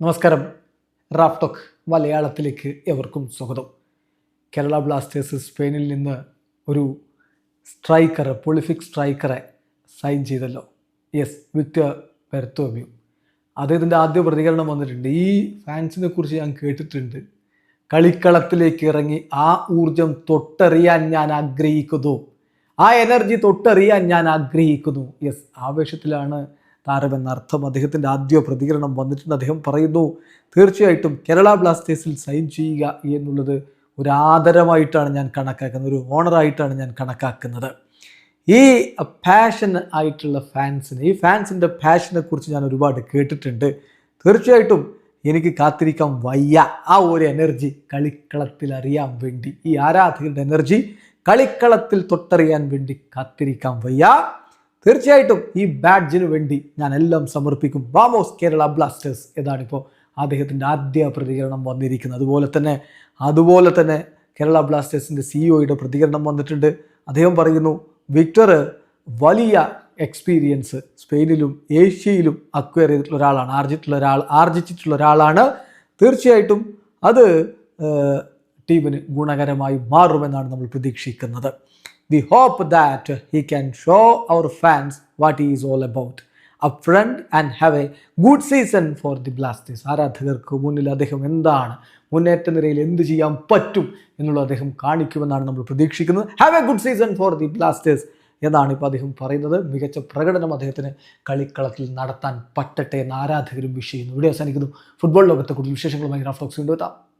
നമസ്കാരം. റാഫ്ടോക്ക് മലയാളത്തിലേക്ക് എവർക്കും സ്വാഗതം. കേരള ബ്ലാസ്റ്റേഴ്സ് സ്പെയിനിൽ നിന്ന് ഒരു സ്ട്രൈക്കറ് പൊളിഫിക് സ്ട്രൈക്കറെ സൈൻ ചെയ്തല്ലോ. Yes Victor Bertomeu. അദ്ദേഹത്തിന്റെ ആദ്യ പ്രതികരണം വന്നിട്ടുണ്ട്. ഈ ഫാൻസിനെ കുറിച്ച് ഞാൻ കേട്ടിട്ടുണ്ട്. കളിക്കളത്തിലേക്ക് ഇറങ്ങി ആ ഊർജം തൊട്ടറിയാൻ ഞാൻ ആഗ്രഹിക്കുന്നു. ആ എനർജി തൊട്ടറിയാൻ ഞാൻ ആഗ്രഹിക്കുന്നു. യെസ് ആവേശത്തിലാണ് താരമെന്നർത്ഥം അദ്ദേഹത്തിന്റെ ആദ്യ പ്രതികരണം വന്നിട്ടുണ്ട് അദ്ദേഹം പറയുന്നു. തീർച്ചയായിട്ടും കേരള ബ്ലാസ്റ്റേഴ്സിൽ സൈൻ ചെയ്യുക എന്നുള്ളത് ഒരു ആദരമായിട്ടാണ് ഞാൻ കണക്കാക്കുന്നത് ഒരു ഓണറായിട്ടാണ് ഞാൻ കണക്കാക്കുന്നത്. ഈ പാഷൻ ആയിട്ടുള്ള ഫാൻസിന് ഈ ഫാൻസിന്റെ പാഷനെ കുറിച്ച് ഞാൻ ഒരുപാട് കേട്ടിട്ടുണ്ട്. തീർച്ചയായിട്ടും എനിക്ക് കാത്തിരിക്കാൻ വയ്യ. ആ ഒരു എനർജി കളിക്കളത്തിൽ അറിയാൻ വേണ്ടി ഈ ആരാധകരുടെ എനർജി കളിക്കളത്തിൽ തൊട്ടറിയാൻ വേണ്ടി കാത്തിരിക്കാൻ വയ്യ. തീർച്ചയായിട്ടും ഈ ബാഡ്ജിന് വേണ്ടി ഞാൻ എല്ലാം സമർപ്പിക്കും. വാമോസ് കേരള ബ്ലാസ്റ്റേഴ്സ് എന്നാണിപ്പോൾ അദ്ദേഹത്തിന്റെ ആദ്യ പ്രതികരണം വന്നിരിക്കുന്നത്. അതുപോലെ തന്നെ അതുപോലെ തന്നെ കേരള ബ്ലാസ്റ്റേഴ്സിന്റെ സിഇഒയുടെ പ്രതികരണം വന്നിട്ടുണ്ട്. അദ്ദേഹം പറയുന്നു വിക്ടർ വലിയ എക്സ്പീരിയൻസ് സ്പെയിനിലും ഏഷ്യയിലും അക്വയർ ചെയ്തിട്ടുള്ള ഒരാളാണ്. ആർജിച്ചിട്ടുള്ള ഒരാൾ ആർജിച്ചിട്ടുള്ള ഒരാളാണ്. തീർച്ചയായിട്ടും അത് ടീമിന് ഗുണകരമായി മാറുമെന്നാണ് നമ്മൾ പ്രതീക്ഷിക്കുന്നത്. We hope that he can show our fans what is all about up front and have a good season for the Blasters ആരാധകർക്ക് മുന്നിൽ അദ്ദേഹം എന്താണ്? മുന്നേറ്റ നിരയിൽ എന്ത് ചെയ്യാൻ പറ്റും എന്നുള്ളത് അദ്ദേഹം കാണിക്കുമെന്നാണ് നമ്മൾ പ്രതീക്ഷിക്കുന്നത്. Have a good season for the Blasters എന്നാണ് ഇപ്പോൾ അദ്ദേഹം പറയുന്നത്. മികച്ച പ്രകടനം അദ്ദേഹത്തിന് കളിക്കളത്തിൽ നടത്താൻ പറ്റട്ടെ എന്ന് ആരാധകരും വിഷയുന്നു. ഇവിടെ അവസാനിക്കുന്നു. ഫുട്ബോൾ ലോകത്തെ കൂടുതൽ വിശേഷങ്ങളുമായി റാഫ്ലോക്സ് കൊണ്ടുവെത്താം